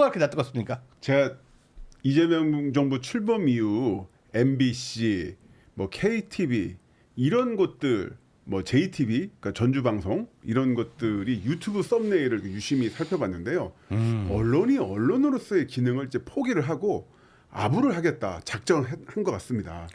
뭐가 그렇게 나 뜨겁습니까? 제가 이재명 정부 출범 이후 MBC, 뭐 KTV 이런 곳들, 뭐 JTV, 그러니까 전주 방송 이런 것들이 유튜브 썸네일을 유심히 살펴봤는데요. 언론이 언론으로서의 기능을 이제 포기를 하고 아부를 하겠다 작정을 한 것 같습니다.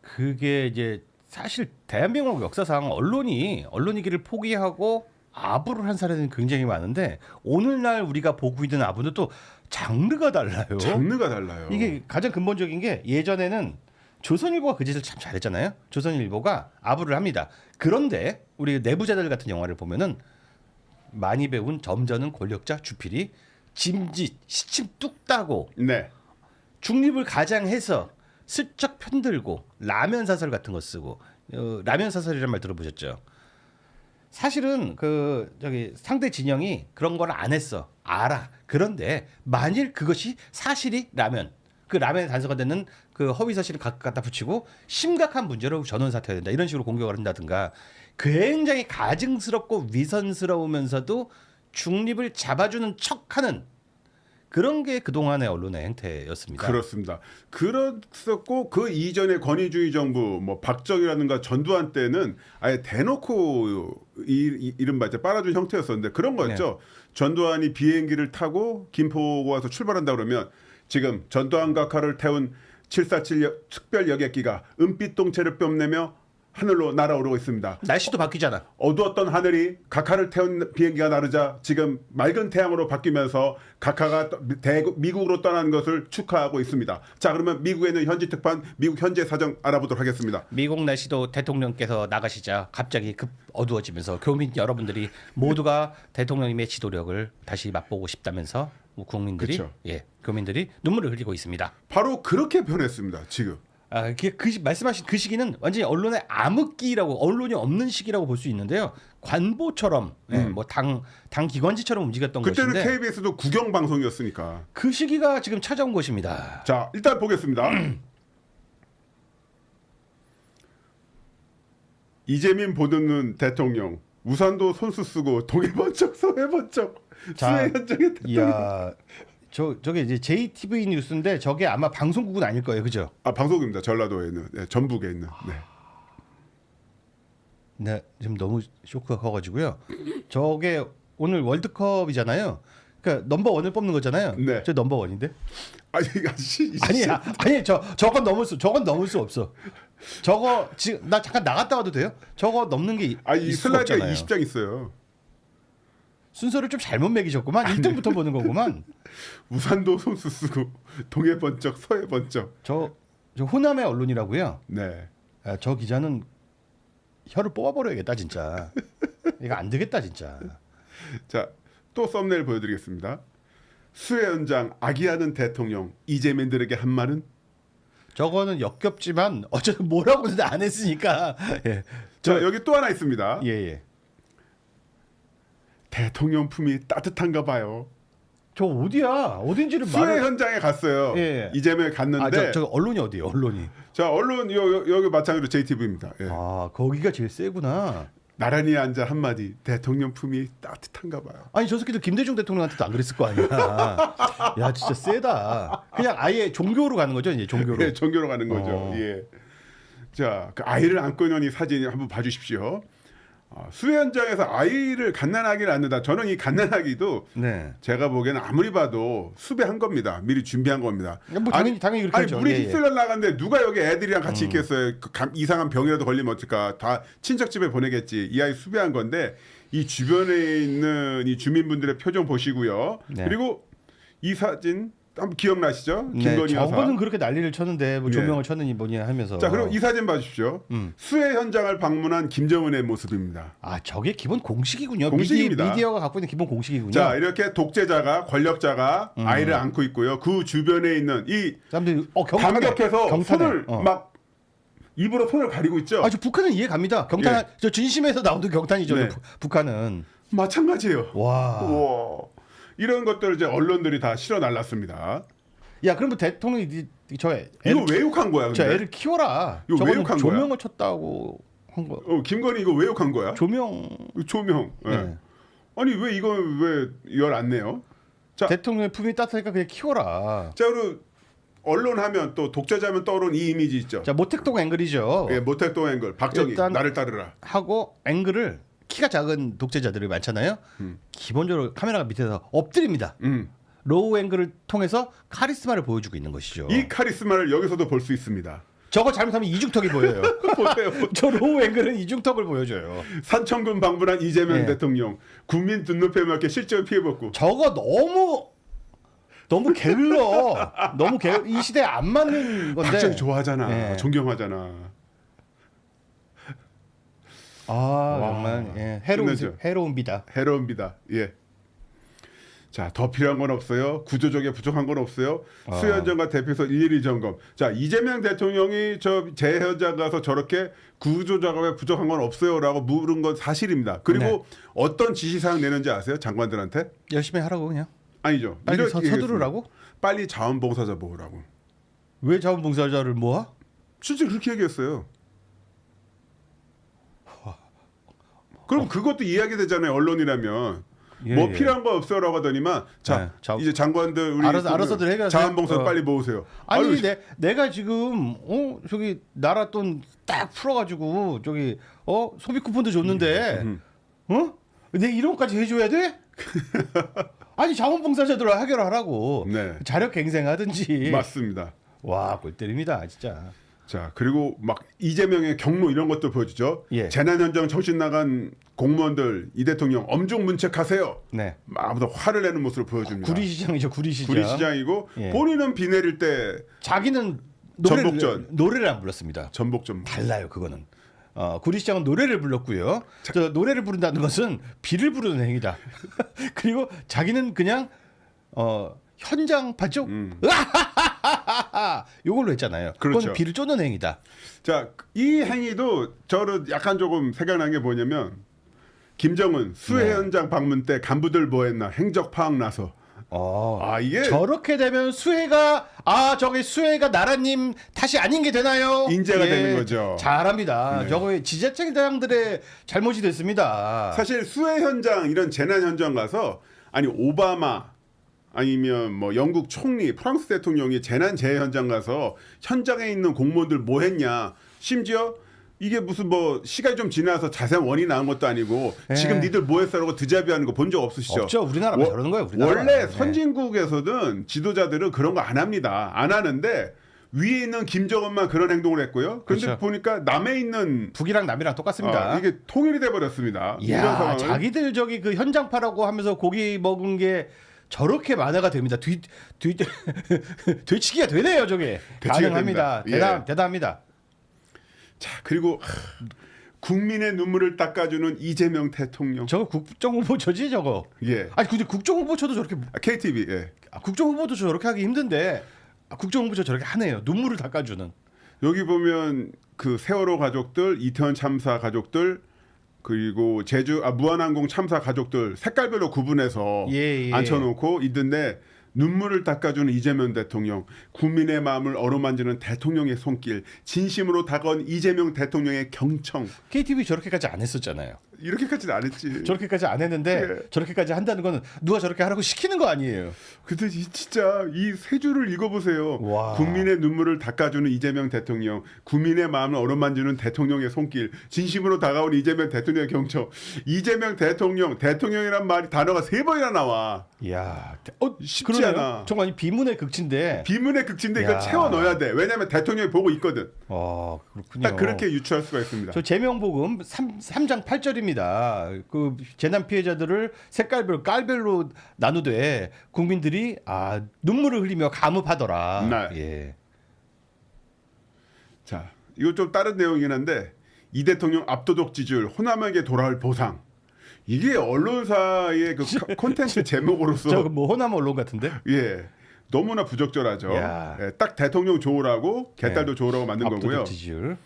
그게 이제 사실 대한민국 역사상 언론이 언론이기를 포기하고 아부를 한 사례는 굉장히 많은데 오늘날 우리가 보고 있는 아부는 또 장르가 달라요. 장르가 달라요. 이게 가장 근본적인 게 예전에는 조선일보가 그 짓을 참 잘했잖아요. 조선일보가 아부를 합니다. 그런데 우리 내부자들 같은 영화를 보면은 많이 배운 점잖은 권력자 주필이 짐짓 시침 뚝 따고 네. 중립을 가장해서 슬쩍 편들고 라면 사설 같은 거 쓰고 어, 라면 사설이란 말 들어보셨죠? 사실은 그 저기 상대 진영이 그런 걸 안 했어. 알아. 그런데 만일 그것이 사실이라면 그 라면에 단서가 되는 그 허위 사실을 각- 갖다 붙이고 심각한 문제로 전원 사퇴해야 된다. 이런 식으로 공격을 한다든가 굉장히 가증스럽고 위선스러우면서도 중립을 잡아주는 척하는 그런 게 그동안의 언론의 행태였습니다. 그렇습니다. 그렇었고 그 이전의 권위주의 정부 뭐 박정희라든가 전두환 때는 아예 대놓고 이, 이, 이른바 이제 빨아준 형태였었는데 그런 거였죠. 전두환이 비행기를 타고 김포 와서 출발한다 그러면 지금 전두환 각하를 태운 747 특별 여객기가 은빛 동체를 뽐내며 하늘로 날아오르고 있습니다. 날씨도 바뀌잖아. 어두웠던 하늘이 각하를 태운 비행기가 나르자 지금 맑은 태양으로 바뀌면서 각하가 대구, 미국으로 떠나는 것을 축하하고 있습니다. 자 그러면 미국에 있는 현지 특판 미국 현재 사정 알아보도록 하겠습니다. 미국 날씨도 대통령께서 나가시자 갑자기 급 어두워지면서 교민 여러분들이 모두가 대통령님의 지도력을 다시 맛보고 싶다면서 뭐 국민들이 그쵸. 예 교민들이 눈물을 흘리고 있습니다. 바로 그렇게 변했습니다. 지금 아, 그, 그 시- 말씀하신 그 시기는 완전히 언론의 암흑기라고 언론이 없는 시기라고 볼 수 있는데요. 관보처럼 예, 음. 뭐당 당 기관지처럼 움직였던 그때는 것인데 KBS도 국영 방송이었으니까. 그 시기가 지금 찾아온 것입니다. 자 일단 보겠습니다. 이재민 보듬는 대통령 우산도 손수 쓰고 동해 번쩍 서해 번쩍 자, 수해 현장에 대통령. 이야, 저 저게 이제 JTV 뉴스인데 저게 아마 방송국은 아닐 거예요, 그죠? 아 방송입니다. 전라도에 있는 네, 전북에 있는. 네. 네, 지금 너무 쇼크가 커가지고요. 저게 오늘 월드컵이잖아요. 그러니까 넘버 원을 뽑는 거잖아요. 네. 저 넘버 원인데? 아니 아저씨 아니야, 아니 저 저건 넘을 수 저건 넘을 수 없어. 저거 지금 나 잠깐 나갔다 와도 돼요? 저거 넘는 게 아니 이 있을 수가 슬라이드가 없잖아요. 20장 있어요. 순서를 좀 잘못 매기셨구만. 1등부터 보는 거구만. 우산도 손수 쓰고 동해 번쩍 서해 번쩍. 저, 저 호남의 언론이라고요. 네. 아, 저 기자는 혀를 뽑아버려야겠다 진짜. 이거 안 되겠다 진짜. 자, 또 썸네일 보여드리겠습니다. 수해 현장 아기하는 대통령 이재민들에게 한 말은 저거는 역겹지만 어쨌든 뭐라고는 안 했으니까. 예. 자 여기 또 하나 있습니다. 예, 예. 대통령 품이 따뜻한가 봐요. 저 어디야? 어딘지를 수해 말을 현장에 갔어요. 예. 이재명이 갔는데 아, 저, 저 언론이 어디예요? 언론이. 자 언론 요, 요, 여기 마찬가지로 JTB입니다. 예. 아, 거기가 제일 세구나. 나란히 앉아 한마디 대통령 품이 따뜻한가 봐요. 아니 저 새끼들 김대중 대통령한테도 안 그랬을 거 아니야. 야 진짜 세다. 그냥 아예 종교로 가는 거죠 이제 종교로. 예, 종교로 가는 거죠. 어. 예. 자, 그 아이를 안고 있는 이 사진 한번 봐주십시오. 아, 수해 현장에서 아이를 갓난아기를 안는다. 저는 이 갓난아기도 네. 제가 보기에는 아무리 봐도 수배한 겁니다. 미리 준비한 겁니다. 뭐 당연히 당연히 그렇게 아니 하죠. 물이 예, 예. 휩쓸려 나갔는데 누가 여기 애들이랑 같이 있겠어요? 그 감- 이상한 병이라도 걸리면 어떨까? 다 친척 집에 보내겠지. 이 아이 수배한 건데 이 주변에 있는 이 주민분들의 표정 보시고요. 네. 그리고 이 사진 한번 기억나시죠? 네, 김건희 여사. 저거는 그렇게 난리를 쳤는데 뭐 예. 조명을 쳤느니 뭐니 하면서. 자, 그럼 이 사진 봐주십시오. 음. 수해 현장을 방문한 김정은의 모습입니다. 아 저게 기본 공식이군요. 공식입니다. 미디, 미디어가 갖고 있는 기본 공식이군요. 자, 이렇게 독재자가 권력자가 음. 아이를 안고 있고요. 그 주변에 있는 이 사람들이 어 경탄에 감격해서 경탄에. 손을 어. 막 입으로 손을 가리고 있죠. 아 저 북한은 이해 갑니다. 경탄 예. 저 진심에서 나오는 경탄이죠. 네. 부- 북한은 마찬가지예요. 와. 우와. 이런 것들을 이제 언론들이 다 실어 날랐습니다. 야 그러면 대통령이 이- 이- 저 이거 왜 욕한 거야? 저 근데? 애를 키워라. 이거 왜 저거는 욕한 조명을 거야? 쳤다고 한 거. 어, 김건희 이거 왜 욕한 거야? 조명. 조명. 예. 네. 아니 왜 이건 왜열 안 내요? 자. 대통령의 품이 따뜻하니까 그냥 키워라. 자 그리고 언론 하면 또 독재자면 떠오르는 이 이미지 있죠. 자 모택동 앵글이죠. 예, 모택동 앵글 박정희 일단- 나를 따르라. 하고 앵글을 키가 작은 독재자들이 많잖아요. 기본적으로 카메라가 밑에서 엎드립니다. 음. 로우 앵글을 통해서 카리스마를 보여주고 있는 것이죠. 이 카리스마를 여기서도 볼 수 있습니다. 저거 잘못하면 이중턱이 보여요. 보세요. 저 로우 앵글은 이중턱을 보여줘요. 산청군 방문한 이재명 예. 대통령 국민 눈높이에 맞게 실전 피해복구. 저거 너무 너무 게을러. 너무 게. 이 시대에 안 맞는 건데. 박정희 좋아하잖아. 예. 존경하잖아. 아 정말 예. 해로운 끝내죠. 해로운 비다. 해로운 비다. 예. 자, 더 필요한 건 없어요. 구조적에 부족한 건 없어요. 아. 수현장과 대표소 일일이 점검. 자, 이재명 대통령이 저 재현장 가서 저렇게 구조 작업에 부족한 건 없어요라고 물은 건 사실입니다. 그리고 네. 어떤 지시 사항 내는지 아세요? 장관들한테? 열심히 하라고 그냥. 아니죠. 빨리 서. 서두르라고? 빨리 자원봉사자 모으라고. 왜 자원봉사자를 모아? 실제 그렇게 얘기했어요. 그럼 그것도 이야기 되잖아요. 언론이라면. 예, 뭐 예. 필요한 거 없어요라고 하더니만 자 네, 자- 이제 장관들 우리 알아서- 그 알아서들 해결하세요. 자원봉사 어. 빨리 모으세요. 아니 아유, 내, 내가 지금 어 저기 나라 돈 딱 풀어가지고 저기 어 소비 쿠폰도 줬는데 음, 어? 내 이런 것까지 해줘야 돼? 아니 자원봉사자들 해결하라고 네. 자력 갱생하든지 맞습니다. 와 골 때립니다 진짜 자 그리고 막 이재명의 경로 이런 것도 보여주죠. 예. 재난 현장 정신 나간 공무원들 이 대통령 엄중 문책하세요. 네 아무도 화를 내는 모습을 보여줍니다. 구리시장이죠 구리시장 구리시장이고 예. 본인은 비 내릴 때 자기는 노래를, 전복전. 노래를 안 불렀습니다 전복 좀 달라요 그거는 어, 구리시장은 노래를 불렀고요 저 노래를 부른다는 것은 비를 부르는 행위다 그리고 자기는 그냥 어, 현장 봤죠 음. 요걸로 했잖아요 그렇죠. 그건 비를 쫓는 행위다 자, 이 행위도 저는 약간 조금 생각난 게 뭐냐면 김정은 수해 네. 현장 방문 때 간부들 뭐 했나 행적 파악 나서 어, 아 이게 저렇게 되면 수혜가 아 저기 수혜가 나라님 탓이 아닌 게 되나요? 인재가 되는 거죠. 잘합니다. 네. 저거 지자체장들의 잘못이 됐습니다. 사실 수해 현장 이런 재난 현장 가서 아니 오바마 아니면 뭐 영국 총리, 프랑스 대통령이 재난 재해 현장 가서 현장에 있는 공무원들 뭐 했냐. 심지어 이게 무슨 뭐 시간이 좀 지나서 자세한 원인이 나온 것도 아니고 네. 지금 니들 뭐 했어라고 드자비하는 거 본 적 없으시죠? 없죠. 우리나라만 워- 저러는 거예요. 우리나라. 원래 선진국에서는 지도자들은 그런 거 안 합니다. 안 하는데 위에 있는 김정은만 그런 행동을 했고요. 그런데 그렇죠. 보니까 남에 있는 북이랑 남이랑 똑같습니다. 아, 이게 통일이 돼 버렸습니다. 이야, 자기들 저기 그 현장파라고 하면서 고기 먹은 게 저렇게 만화가 됩니다. 뒤, 뒤, 되치기가 되네요, 저게. 되치기가 가능합니다. 됩니다. 예. 대단, 대단합니다. 자 그리고 하, 국민의 눈물을 닦아주는 이재명 대통령. 저거 국정후보처지, 저거. 예. 아니, 근데 국정후보처도 저렇게, 아, KTV. 예. 아, 국정후보도 저렇게 하기 힘든데, 아, 국정후보처 저렇게 하네요. 눈물을 닦아주는. 여기 보면 그 세월호 가족들, 이태원 참사 가족들 그리고 제주 아 무한항공 참사 가족들 색깔별로 구분해서 예, 예. 앉혀놓고 있던데 눈물을 닦아주는 이재명 대통령, 국민의 마음을 어루만지는 대통령의 손길, 진심으로 다가온 이재명 대통령의 경청. KTV 저렇게까지 안 했었잖아요. 이렇게까지는 안 했지. 저렇게까지 안 했는데 예. 저렇게까지 한다는 거는 누가 저렇게 하라고 시키는 거 아니에요. 근데 이 진짜 이 세 줄을 읽어보세요. 와. 국민의 눈물을 닦아주는 이재명 대통령, 국민의 마음을 어루만지는 대통령의 손길, 진심으로 다가온 이재명 대통령의 경청. 이재명 대통령, 대통령이란 말이 단어가 세 번이나 나와. 이야, 어, 쉽지 그러네요. 않아. 정말 비문의 극치인데. 비문의 극치인데 이걸 야. 채워 넣어야 돼. 왜냐하면 대통령이 보고 있거든. 어, 그렇군요. 딱 그렇게 유추할 수가 있습니다. 저 제명복음 3, 삼장 8절입니다. 그 재난 피해자들을 색깔별 깔별로 나누되 국민들이 아 눈물을 흘리며 감읍하더라. 네. 예. 자, 이거 좀 다른 내용이긴 한데 이 대통령 압도적 지지율, 호남에게 돌아올 보상. 이게 언론사의 그 카- 콘텐츠 제목으로서 저뭐 그 호남 언론 같은데? 예. 너무나 부적절하죠. 야. 예, 딱 대통령 좋으라고 개딸도 네. 좋으라고 만든 압도적 거고요. 지지율.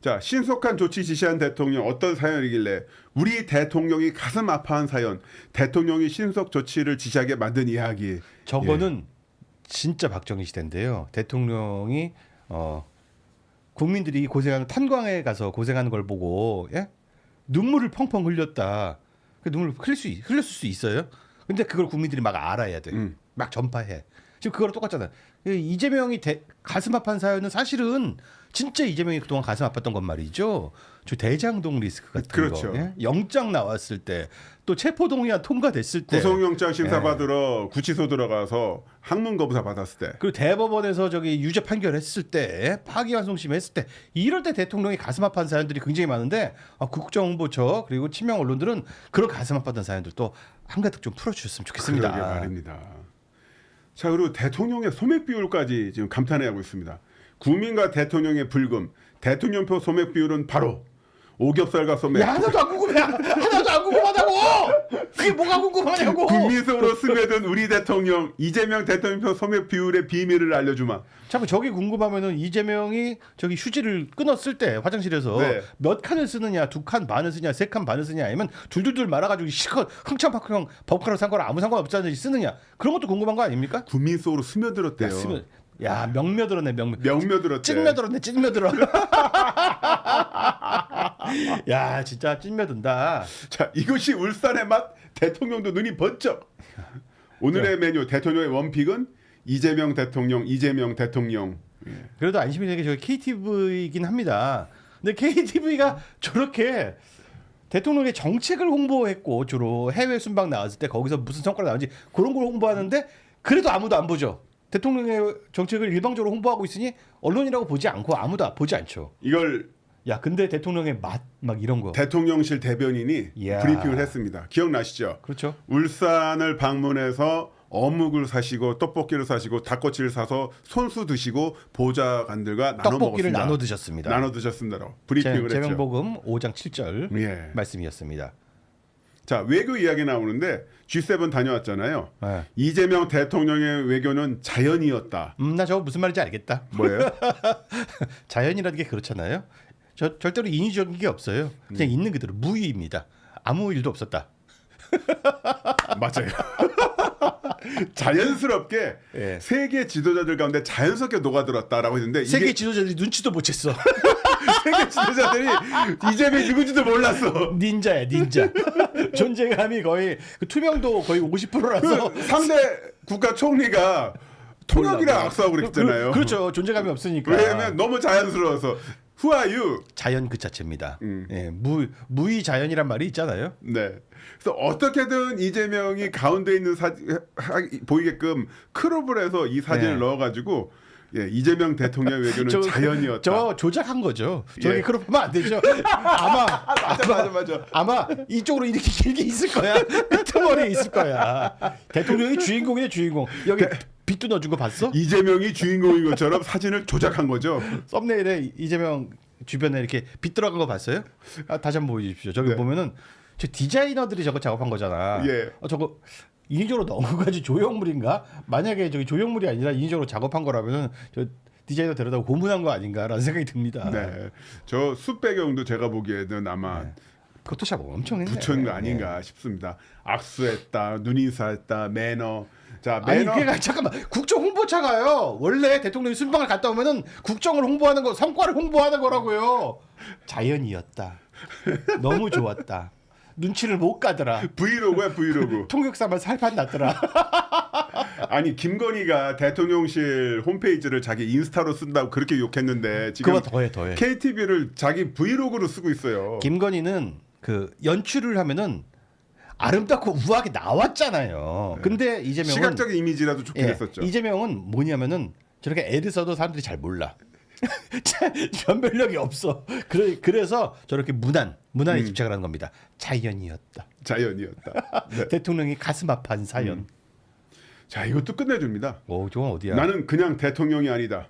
자, 신속한 조치 지시한 대통령 어떤 사연이길래 우리 대통령이 가슴 아파한 사연, 대통령이 신속 조치를 지시하게 만든 이야기. 저거는 예. 진짜 박정희 시대인데요. 대통령이 어 국민들이 고생하는 탄광에 가서 고생하는 걸 보고 예? 눈물을 펑펑 흘렸다. 그 눈물 흘릴 수 있- 흘렸을 수 있어요. 근데 그걸 국민들이 막 알아야 돼. 음. 막 전파해. 지금 그거랑 똑같잖아요. 이 이재명이 대- 가슴 아픈 사연은 사실은 진짜 이재명이 그동안 가슴 아팠던 건 말이죠. 저 대장동 리스크 같은 그렇죠. 거, 예? 영장 나왔을 때, 또 체포동의안 통과됐을 때, 구속영장 심사 예. 받으러 구치소 들어가서 항문 검사 받았을 때 그리고 대법원에서 저기 유죄 판결했을 때, 파기환송심 했을 때, 이럴 때 대통령이 가슴 아픈 사연들이 굉장히 많은데 아, 국정홍보처 그리고 친명 언론들은 그런 가슴 아팠던 사연들도 한가득 좀 풀어주셨으면 좋겠습니다. 그러게 말입니다. 자 그리고 대통령의 소맥 비율까지 지금 감탄해 하고 있습니다. 국민과 대통령의 불금, 대통령표 소맥 비율은 바로 오겹살과 소맥. 야 하나도 안 궁금해 하나도 안 궁금하다고 그게 뭐가 궁금하냐고 국민 속으로 스며든 우리 대통령 이재명 대통령표 소맥 비율의 비밀을 알려주마. 자꾸 저기 궁금하면은 이재명이 저기 휴지를 끊었을 때 화장실에서 네. 몇 칸을 쓰느냐 두 칸 반을 쓰냐 세 칸 반을 쓰냐 아니면 둘둘둘 말아가지고 실컷 흥청박흥 법과로 상관을 아무 상관없지 쓰느냐 그런 것도 궁금한 거 아닙니까? 국민 속으로 스며들었대요. 야, 스며, 야 명며들었네 명며 명며들었대. 찐며들었네 찐며들어 야 진짜 찐며든다 자 이것이 울산의 맛 대통령도 눈이 번쩍. 오늘의 메뉴 대통령의 원픽은 이재명 대통령 이재명 대통령. 그래도 안심이 되게 저기 KTV이긴 합니다. 근데 KTV가 저렇게 대통령의 정책을 홍보했고 주로 해외 순방 나왔을 때 거기서 무슨 성과가 나오는지 그런 걸 홍보하는데 그래도 아무도 안 보죠. 대통령의 정책을 일방적으로 홍보하고 있으니 언론이라고 보지 않고 아무도 보지 않죠. 이걸 야 근데 대통령의 맛 막 이런 거 대통령실 대변인이 이야. 브리핑을 했습니다. 기억나시죠? 그렇죠. 울산을 방문해서 어묵을 사시고 떡볶이를 사시고 닭꼬치를 사서 손수 드시고 보좌관들과 나눠 떡볶이를 먹었습니다. 나눠 드셨습니다. 나눠 드셨습니다로 브리핑을 제, 했죠. 제명복음 5장 7절 예. 말씀이었습니다. 자 외교 이야기 나오는데 G7 다녀왔잖아요. 네. 이재명 대통령의 외교는 자연이었다. 음, 나 저거 무슨 말인지 알겠다. 뭐예요? 자연이라는 게 그렇잖아요. 저 절대로 인위적인 게 없어요. 그냥 있는 그대로 무위입니다. 아무 일도 없었다. 맞아요. 자연스럽게 예. 세계 지도자들 가운데 자연스럽게 녹아들었다라고 했는데 이게 세계 지도자들이 눈치도 못 챘어. 세계 지도자들이 이재명이 누군지도 몰랐어. 닌자야 닌자. 존재감이 거의 그 투명도 거의 50%라서 그 상대 국가 총리가 통역이랑 악수하고 그랬잖아요. 그, 렇죠 존재감이 없으니까. 왜냐면 너무 자연스러워서 Who are you? 자연 그 자체입니다. 음. 예, 무 무위 자연이란 말이 있잖아요. 네. 그래서 어떻게든 이재명이 가운데 있는 사진 보이게끔 크롭을 해서 이 사진을 네. 넣어가지고 예, 이재명 대통령 외교는 저- 자연이었다. 저 조작한 거죠. 저게 예. 하면 안 되죠. 아마 맞아 맞아 맞아. 아마 이쪽으로 이렇게 길게 있을 거야. 끄트머리에 있을 거야. 대통령이 주인공이네 주인공. 여기 빛도 넣어준 거 봤어? 이재명이 주인공인 것처럼 사진을 조작한 거죠. 썸네일에 이재명 주변에 이렇게 빛 들어간 거 봤어요? 아, 다시 한번 보여주십시오. 저기 네. 보면은 저 디자이너들이 저거 작업한 거잖아. 예. 어, 저거 인위적으로 넣은 거지 조형물인가? 만약에 저기 조형물이 아니라 인위적으로 작업한 거라면은 저 디자이너 데려다 고문한 거 아닌가라는 생각이 듭니다. 네. 저 숲배경도 제가 보기에는 아마 포토샵 엄청 했네. 붙인 거 아닌가 싶습니다. 악수했다, 눈인사했다, 매너. 자, 아니 매너. 그게 잠깐만 국정 홍보차가요. 원래 대통령이 순방을 갔다 오면은 국정을 홍보하는 거, 성과를 홍보하는 거라고요. 자연이었다. 너무 좋았다. 눈치를 못 가더라. 브이로그야 브이로그. 통역사만 살판 났더라. 아니 김건희가 대통령실 홈페이지를 자기 인스타로 쓴다고 그렇게 욕했는데 지금 그거 더해 더해. KTV를 자기 브이로그로 쓰고 있어요. 김건희는 그 연출을 하면은 아름답고 우아하게 나왔잖아요. 근데 이재명은 시각적인 이미지라도 좋게 예, 했었죠. 이재명은 뭐냐면은 저렇게 애를 써도 사람들이 잘 몰라. 변별력이 없어. 그래, 그래서 저렇게 무난, 무난에 음. 집착을 하는 겁니다. 자연이었다. 자연이었다. 네. 대통령이 가슴 아파한 사연. 음. 자 이것도 끝내줍니다. 오, 저건 어디야? 나는 그냥 대통령이 아니다.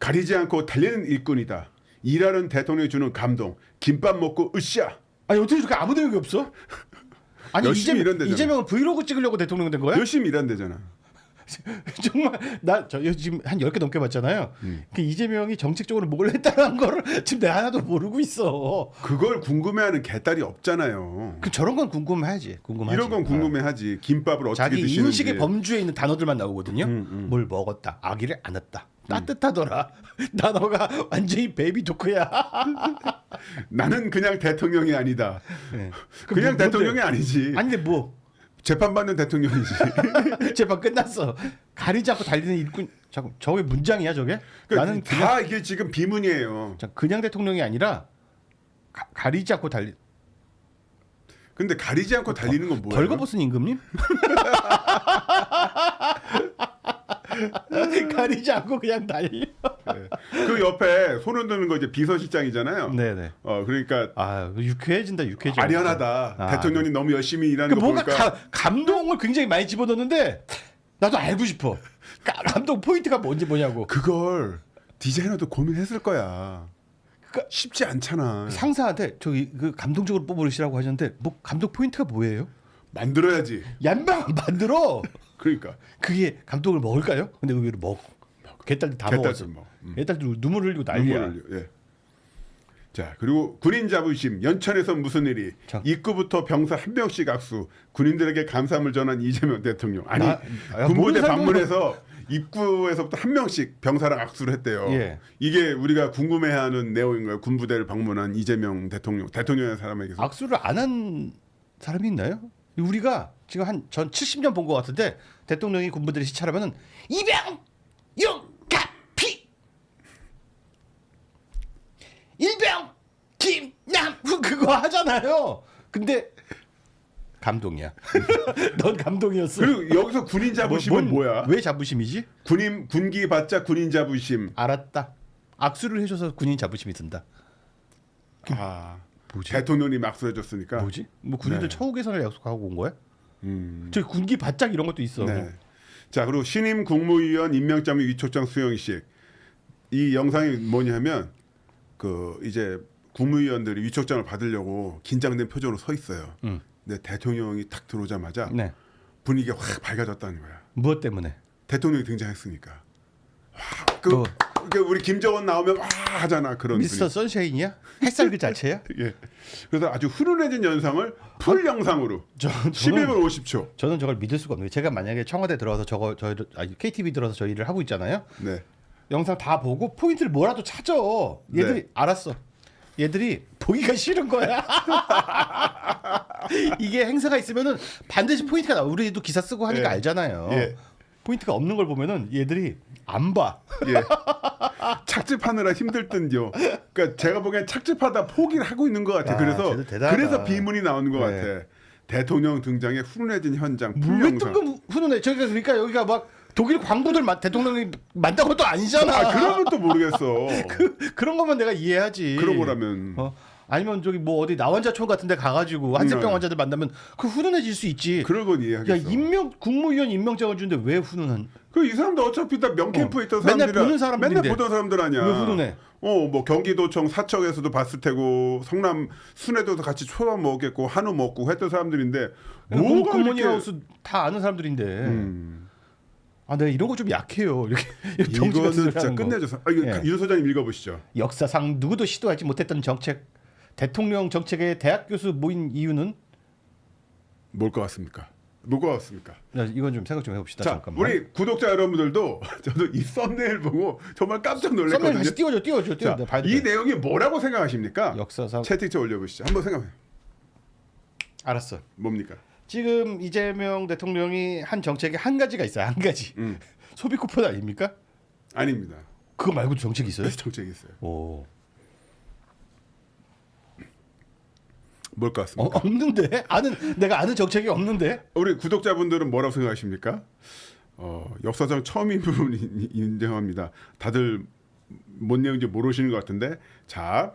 가리지 않고 달리는 일꾼이다. 일하는 대통령이 주는 감동. 김밥 먹고 으쌰. 아니 어떻게 저렇게 아무 내용이 없어? 아니 열심히 이재명, 일한대잖아. 이재명은 브이로그 찍으려고 대통령 된 거야? 열심히 일한대잖아. 정말 나저 지금 한 10개 넘게 봤잖아요. 음. 그 이재명이 정책적으로 뭘 했다는 거를 지금 내가 하나도 모르고 있어. 그걸 궁금해하는 개딸이 없잖아요. 그 저런 건 궁금하지. 궁금하지. 이런 건 궁금해하지. 김밥을 어떻게 자기 드시는지. 인식의 범주에 있는 단어들만 나오거든요. 음, 음. 뭘 먹었다. 아기를 안았다. 따뜻하더라. 나 너가 완전히 베이비 도크야. 나는 그냥 대통령이 아니다. 네. 그냥 뭔데? 대통령이 아니지. 아니 근데 뭐 재판받는 대통령이지. 재판 끝났어. 가리지 않고 달리는 일꾼. 자꾸 저게 문장이야 저게? 그러니까 나는 그냥 다 이게 지금 비문이에요. 자, 그냥 대통령이 아니라 가, 가리지 않고 달리. 근데 가리지 않고 달리는 건 뭐예요? 벌거벗은 임금님? 가리지 않고 그냥 달려. 네. 그 옆에 손 흔드는 거 이제 비서실장이잖아요. 네네. 어 그러니까 아 유쾌해진다 유쾌해져. 아련하다. 아, 대통령이 너무 열심히 일하는 그 거 뭔가 보니까 가, 감동을 굉장히 많이 집어넣는데 나도 알고 싶어. 가- 감동 포인트가 뭔지 뭐냐고. 그걸 디자이너도 고민했을 거야. 그러니까 쉽지 않잖아. 상사한테 저기 그 감동적으로 뽑으시라고 하셨는데 뭐 감동 포인트가 뭐예요? 만들어야지. 얀방 만들어. 그러니까 그게 감동을 먹을까요? 근데 의외로 먹. 개딸들 다 먹었어. 음. 개딸들 눈물 흘리고 난리야. 눈물 흘려. 예. 자 그리고 군인 자부심 연천에서 무슨 일이 참. 입구부터 병사 한 명씩 악수 군인들에게 감사함을 전한 이재명 대통령 아니 나- 야, 군부대 방문해서 입구에서부터 한 명씩 병사랑 악수를 했대요. 예. 이게 우리가 궁금해하는 내용인 거예요. 군부대를 방문한 이재명 대통령 대통령의 사람에게서 악수를 안 한 사람이 있나요? 우리가 지금 한 전 70년 본 것 같은데 대통령이 군부들이 시찰하면은 이병 용가피 일병 김남후 그거 하잖아요. 근데 감동이야. 넌 감동이었어. 그리고 여기서 군인 자부심은 뭐- 뭐야? 왜 자부심이지? 군인 군기 받자 군인 자부심. 알았다. 악수를 해줘서 군인 자부심이 든다. 아 뭐지? 대통령이 악수해줬으니까. 뭐지? 뭐 군인들 네. 처우 개선을 약속하고 온 거야? 음. 저 군기 바짝 이런 것도 있어. 네. 자 그리고 신임 국무위원 임명장 및 위촉장 수용식 이 영상이 뭐냐면 그 이제 국무위원들이 위촉장을 받으려고 긴장된 표정으로 서 있어요. 음. 근데 대통령이 탁 들어오자마자 네. 분위기가 확 밝아졌다는 거야. 무엇 때문에? 대통령이 등장했으니까. 와, 그, 뭐. 그 우리 김정은 나오면 와 하잖아 그런 미스터 선샤인이야? 햇살 그 자체야? 분위기. 예. 그래서 아주 훈훈해진 영상을 풀 영상으로 저, 저는, 11분 50초. 저는 저걸 믿을 수가 없는 게 제가 만약에 청와대 들어가서 저거 저희 아니 KTV 들어서 저 일을 하고 있잖아요. 네. 영상 다 보고 포인트를 뭐라도 찾아. 얘들이 네. 알았어. 얘들이 보기가 싫은 거야. 이게 행사가 있으면은 반드시 포인트가 나와. 우리도 기사 쓰고 하니까 예. 알잖아요. 예. 포인트가 없는 걸 보면은 얘들이 안 봐. 예. 착즙하느라 힘들 듯요. 그러니까 제가 보기엔 착즙하다 포기를 하고 있는 것 같아. 아, 그래서 쟤들 대단하다. 그래서 비문이 나오는 것 네. 같아. 대통령 등장에 훈훈해진 현장 풀 왜. 뜬금 훈훈해? 저희가 그러니까 여기가 막 독일 광부들 만- 대통령이 만난 것도 아니잖아. 아 그러면 또 모르겠어. 그, 그런 거면 내가 이해하지. 그런 거라면 어? 아니면 저기 뭐 어디 나환자촌 같은 데 가가지고 한센병 음. 환자들 만나면 그 훈훈해질 수 있지. 그런 건 야 이해하겠어. 임명 국무위원 임명장을 주는데 왜 훈훈한? 그 이 사람들 어차피 다 명캠프에 어. 있던 맨날 사람들이야. 보는 사람들인데. 맨날 보던 사람들 아니야. 왜 훈훈해? 어, 뭐 경기도청 사척에서도 봤을 테고 성남 순회도도 같이 초밥 먹겠고 한우 먹고 했던 사람들인데 뭐가 국모님 이렇게 하우스 다 아는 사람들인데. 음. 아 내가 이런 거 좀 약해요. 이렇게 이렇게 정치 같은 이거는 소리 진짜 하는 거. 끝내줘서. 아, 이거 예. 윤 소장님 읽어보시죠. 역사상 누구도 시도하지 못했던 정책. 대통령 정책에 대학 교수 모인 이유는? 뭘 것 같습니까? 같습니까? 야, 이건 좀 생각 좀 해봅시다. 자, 잠깐만. 우리 구독자 여러분들도 저도 이 썸네일 보고 정말 깜짝 놀랐거든요. 다시 띄워줘, 띄워줘, 자, 띄워줘. 봐야 이 돼. 내용이 뭐라고 생각하십니까? 역사상 채팅창 올려보시죠. 한번 생각해. 알았어. 뭡니까? 지금 이재명 대통령이 한 정책이 한 가지가 있어요. 한 가지. 음, 소비 쿠폰 아닙니까? 아닙니다. 그거 말고도 정책이 있어요? 정책이 있어요. 오. 뭘것 어, 같습니까? 없는데? 아는 내가 아는 정책이 없는데? 우리 구독자분들은 뭐라고 생각하십니까? 어, 역사상 처음인 부분 인- 인정합니다. 다들 뭔 내용인지 모르시는 것 같은데 자,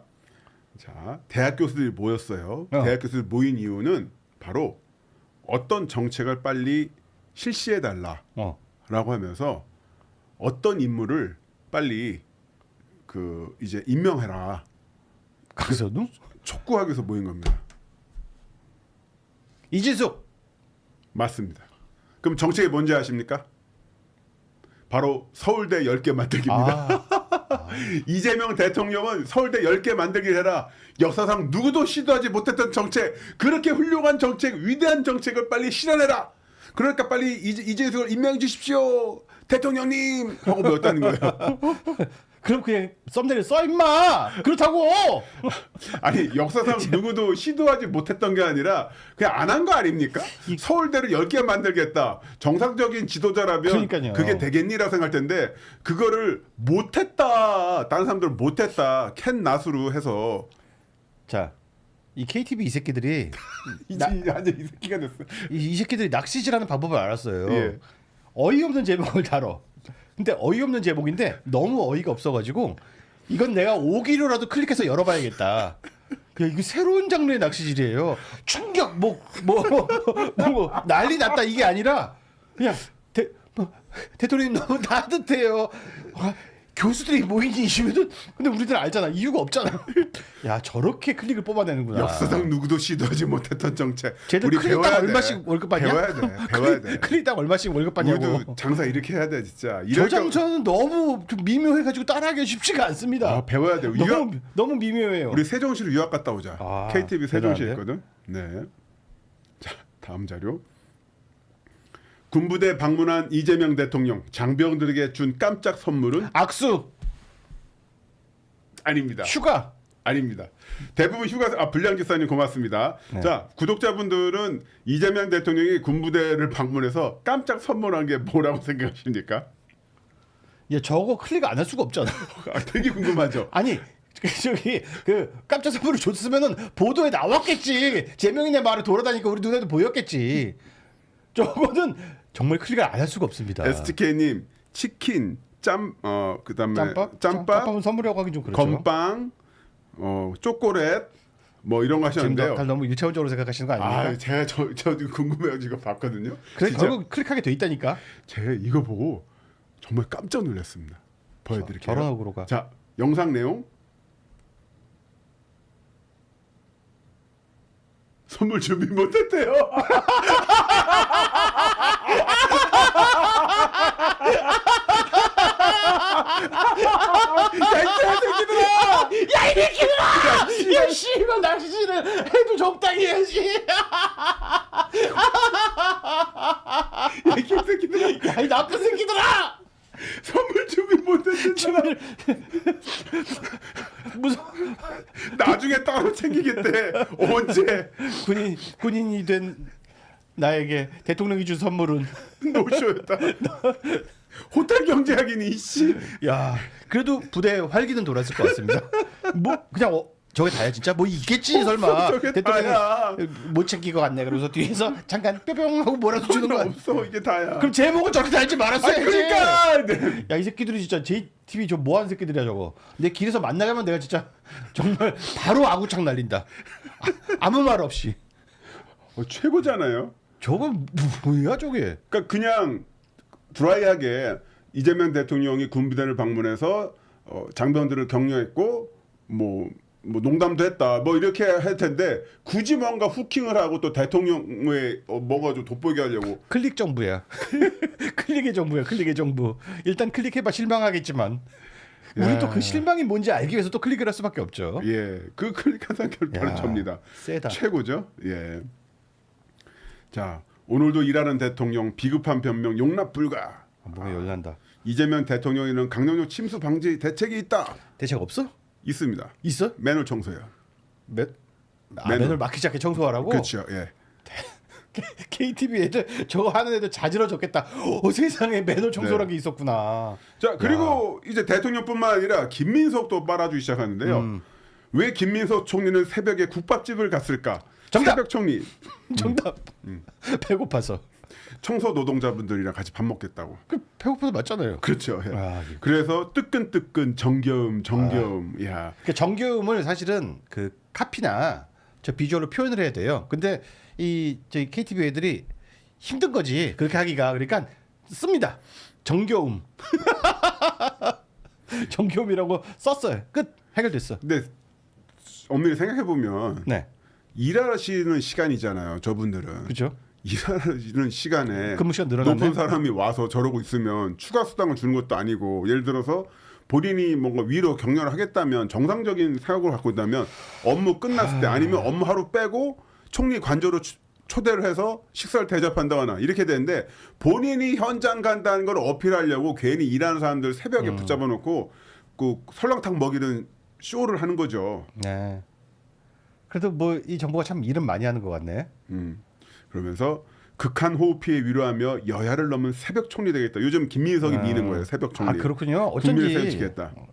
자 대학 교수들이 모였어요. 어. 대학 교수들 모인 이유는 바로 어떤 정책을 빨리 실시해 달라라고 어. 하면서 어떤 인물을 빨리 그 이제 임명해라 그래서도 촉구하기 위해서 모인 겁니다. 이진숙 맞습니다. 그럼 정책이 뭔지 아십니까? 바로 서울대 10개 만들기입니다. 아, 이재명 대통령은 서울대 10개 만들기 해라. 역사상 누구도 시도하지 못했던 정책, 그렇게 훌륭한 정책, 위대한 정책을 빨리 실현해라. 그러니까 빨리 이재, 이재석을 임명해 주십시오. 대통령님 하고 배웠다는 거예요. 그럼 그냥 썸네일 써 임마. 그렇다고. 아니 역사상 누구도 시도하지 못했던 게 아니라 그냥 안 한 거 아닙니까? 서울대를 10개 만들겠다. 정상적인 지도자라면 그러니까요. 그게 되겠니라 생각할 텐데 그거를 못했다. 다른 사람들은 못했다. 캔 나수로 해서 자, 이 KTV 이 새끼들이 이제 완전 이 새끼가 됐어. 이, 이 새끼들이 낚시질하는 방법을 알았어요. 예. 어이없는 제목을 다뤄. 근데 어이없는 제목인데 너무 어이가 없어가지고 이건 내가 오기로라도 클릭해서 열어봐야겠다. 야 이거 새로운 장르의 낚시질이에요. 충격 뭐 뭐 뭐, 뭐, 난리 났다 이게 아니라 그냥 대, 뭐, 대통령님 너무 따뜻해요. 와, 교수들이 모인 이슈면은 근데 우리들 알잖아 이유가 없잖아. 야 저렇게 클릭을 뽑아내는구나. 역사상 누구도 시도하지 못했던 정책. 쟤들 우리 클릭당 배워야 돼. 얼마씩 월급 받냐? 배워야 돼. 배워야 돼. 클릭당 얼마씩 월급 받냐고. 우리도 장사 이렇게 해야 돼 진짜. 저 이럴 경- 장소는 너무 좀 미묘해가지고 따라하기 쉽지가 않습니다. 아, 배워야 돼. 너무 유학, 너무 미묘해요. 우리 세종시로 유학 갔다 오자. 아, KTV 세종시에 대단한데? 있거든. 네. 자 다음 자료. 군부대 방문한 이재명 대통령 장병들에게 준 깜짝 선물은 악수, 아닙니다. 휴가. 아닙니다. 대부분 휴가 아 불량 기사님 고맙습니다. 네. 자 구독자분들은 이재명 대통령이 군부대를 방문해서 깜짝 선물한 게 뭐라고 생각하십니까? 야 저거 클릭 안 할 수가 없잖아. 아, 되게 궁금하죠. 아니 저기 그 깜짝 선물을 줬으면은 보도에 나왔겠지. 제명이네 말을 돌아다니까 우리 눈에도 보였겠지. 저거는 정말 클릭을 안 할 수가 없습니다. STK님 치킨 짬어 그다음에 짬밥? 짬밥 짬밥은 선물이라고 하긴 좀 그렇죠. 건빵 어 초콜릿 뭐 이런 거 지금 하셨는데요. 다 너무 일차원적으로 생각하시는 거 아닙니까? 아 제가 저저 궁금해가지고 봤거든요. 그래 진짜 결국 클릭하게 돼 있다니까. 제가 이거 보고 정말 깜짝 놀랐습니다. 보여드릴게요. 저런 어그로가. 자 영상 내용 선물 준비 못했대요. 야이 새끼들아! 야 씨발 낚시질을 해도 적당히 해야지. 이 새끼들아 야이 나쁜 새끼들아! 선물 준비. 정말 무슨 나중에 따로 챙기겠대. 언제 군인 군인이 된 나에게 대통령이 준 선물은 노쇼였다. 호텔 경제학이니 씨. 야 그래도 부대 활기는 돌았을 것 같습니다. 뭐 그냥 어, 저게 다야 진짜 뭐 있겠지 설마 저게 대통령 다야. 못 챙길 것 같네. 그래서 뒤에서 잠깐 뿅뿅 하고 뭐라도 주는 거? 없어 이게 다야. 그럼 제목은 저렇게 달지 말았어야지. 아니, 그러니까 네. 야 이 새끼들이 진짜 JTV 저 뭐하는 새끼들이야 저거. 내 길에서 만나가면 내가 진짜 정말 바로 아구창 날린다. 아, 무말 없이. 어, 최고잖아요. 저건 뭐야 저게? 그러니까 그냥 드라이하게 이재명 대통령이 군부대를 방문해서 어, 장병들을 격려했고 뭐. 뭐 농담도 했다 뭐 이렇게 할 텐데 굳이 뭔가 후킹을 하고 또 대통령의 어, 뭔가 좀 돋보이게 하려고 클릭 정부야. 클릭의 정부야. 클릭의 정부. 일단 클릭해봐 실망하겠지만 우리 또그 실망이 뭔지 알기 위해서 또 클릭을 할 수밖에 없죠. 예그 클릭 한 상태를 바로 야, 접니다 세다. 최고죠 예 자 오늘도 일하는 대통령 비급한 변명 용납 불가 아, 몸에 열 난다. 이재명 대통령에는 강력력 침수 방지 대책이 있다 대책 없어? 있습니다 있어? 맨홀 청소요 맨 아, 맨홀. 맨을 막히지 않게 청소하라고? 그렇죠 예 KTV 애들 저거 하는 애들 자지러졌겠다. 어, 세상에 맨홀 청소라는 네. 게 있었구나. 자 그리고 이제 대통령뿐만 아니라 김민석도 빨아주기 시작하는데요. 음. 왜 김민석 총리는 새벽에 국밥집을 갔을까? 정답! 새벽 총리 정답. 음. 배고파서. 청소 노동자분들이랑 같이 밥 먹겠다고. 그 배고파서 맞잖아요. 그렇죠. 예. 아, 예. 그래서 뜨끈뜨끈 정겨움 정겨움. 야그 정겨움을 사실은 그 카피나 저 비주얼로 표현을 해야 돼요. 근데 이 저희 KTV 애들이 힘든 거지 그렇게 하기가 그러니까 씁니다. 정겨움. 정겨움이라고 썼어요. 끝 해결됐어. 근데 엄밀히 생각해 보면 네, 일하시는 시간이잖아요. 저분들은 그렇죠. 일하는 시간에 근무 시간 늘어나네. 높은 사람이 와서 저러고 있으면 추가 수당을 주는 것도 아니고 예를 들어서 본인이 뭔가 위로 격려를 하겠다면 정상적인 생각을 갖고 있다면 업무 끝났을 때 아니면 업무 하루 빼고 총리 관저로 추- 초대를 해서 식사를 대접한다거나 이렇게 되는데 본인이 현장 간다는 걸 어필하려고 괜히 일하는 사람들 새벽에 붙잡아 놓고 그 설렁탕 먹이는 쇼를 하는 거죠. 네. 그래도 뭐 이 정부가 참 일은 많이 하는 것 같네. 음. 그러면서 극한 호우 피해 위로하며 여야를 넘은 새벽 총리 되겠다. 요즘 김민석이 아. 미는 거예요. 새벽 총리. 아 그렇군요. 어쩐지.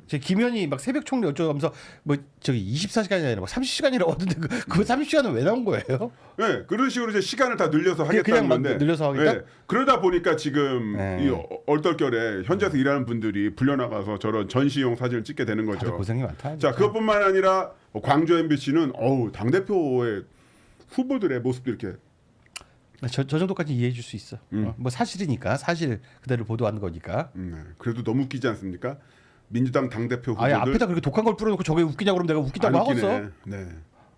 제 김현이 막 새벽 총리 어쩌고 하면서 뭐 저기 24시간이 아니라 막 30시간이라고 하던데 그, 그 30시간은 왜 나온 거예요? 네, 그런 식으로 이제 시간을 다 늘려서 그냥 하겠다는 막 건데. 늘려서 하겠다? 네, 그러다 보니까 지금 네. 이 어- 얼떨결에 현지에서 일하는 분들이 불려나가서 저런 전시용 사진을 찍게 되는 거죠. 고생이 많다. 자, 그것뿐만 아니라 광주 MBC는 어우 당 대표의 후보들의 모습도 이렇게 저, 저 정도까지 이해해 줄 수 있어. 음. 어, 뭐 사실이니까 사실 그대로 보도하는 거니까. 음, 네. 그래도 너무 웃기지 않습니까? 민주당 당 대표 아니 후보들 앞에다 그렇게 독한 걸 뿌려놓고 저게 웃기냐고 그러면 내가 웃기다고 안 웃기네. 하겠어. 네.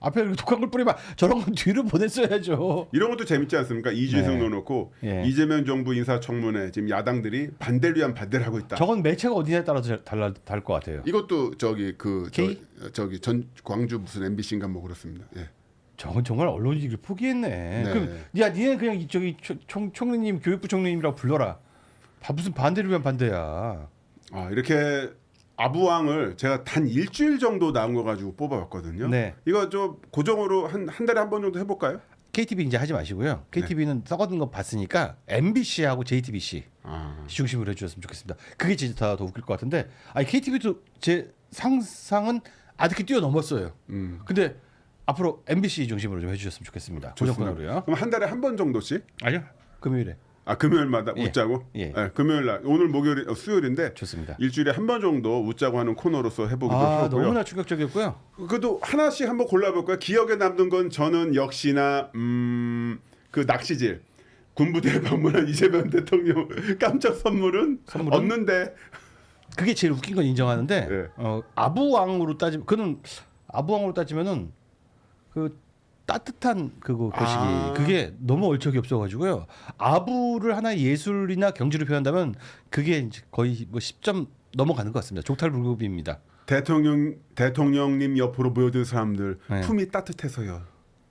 앞에 이렇게 독한 걸 뿌리면 저런 건 뒤로 보냈어야죠. 이런 것도 재밌지 않습니까? 이재성 네. 넣어놓고 예. 이재명 정부 인사청문회 지금 야당들이 반대를 위한 반대를 하고 있다. 저건 매체가 어디냐에 따라서 달라 다를 것 같아요. 이것도 저기 그 저, K? 저기 전 광주 무슨 MBC인가 뭐 그렇습니다. 예. 저건 정말 언론이길 포기했네. 네. 그럼 야 니네 그냥 이- 저기 총- 총, 총리님 교육부 총리님이라고 불러라. 바, 무슨 반대를 위한 반대야. 아 이렇게 아부왕을 제가 단 일주일 정도 나온 거 가지고 뽑아봤거든요. 네. 이거 좀 고정으로 한 한 달에 한 번 정도 해볼까요? KTV 이제 하지 마시고요. KTV는 썩어든 거 봤으니까 MBC하고 JTBC 아 중심으로 해주셨으면 좋겠습니다. 그게 진짜 더 웃길 것 같은데, 아니 KTV도 제 상상은 아득히 뛰어넘었어요. 음. 근데 앞으로 MBC 중심으로 좀 해주셨으면 좋겠습니다. 고정 좋습니다. 코너로요. 그럼 한 달에 한 번 정도씩? 아니요. 금요일에 아 금요일마다 예. 웃자고? 예. 금요일 날 오늘 목요일 어, 수요일인데 좋습니다. 일주일에 한 번 정도 웃자고 하는 코너로서 해보기도 아 하고요. 너무나 충격적이었고요. 그래도 하나씩 한번 골라볼까요? 기억에 남는 건 저는 역시나 음, 그 낚시질 군부대 방문한 이재명 대통령 깜짝 선물은, 선물은? 없는데 그게 제일 웃긴 건 인정하는데 예. 어, 아부왕으로 따지면 그는 아부왕으로 따지면은 그 따뜻한 그거 거시기 아. 그게 너무 얼척이 없어가지고요 아부를 하나의 예술이나 경지로 표현한다면 그게 이제 거의 뭐 10점 넘어가는 것 같습니다 족탈불급입니다 대통령 대통령님 옆으로 모여든 사람들 네. 품이 따뜻해서요.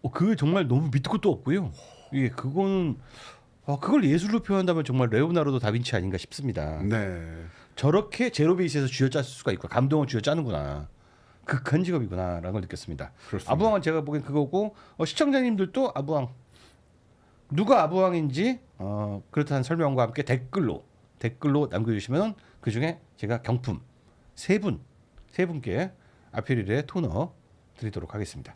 어, 그게 정말 너무 밑도 끝도 없고요 이게 그거는 어, 그걸 예술로 표현한다면 정말 레오나르도 다빈치 아닌가 싶습니다 네. 저렇게 제로 베이스에서 쥐어짤 수가 있고 감동을 쥐어짜는구나. 극한 직업이구나라는 걸 느꼈습니다. 그렇습니다. 아부왕은 제가 보기엔 그거고 어, 시청자님들도 아부왕 누가 아부왕인지 어, 그렇다는 설명과 함께 댓글로 댓글로 남겨주시면 그 중에 제가 경품 세 분 세 분께 아필일의 토너 드리도록 하겠습니다.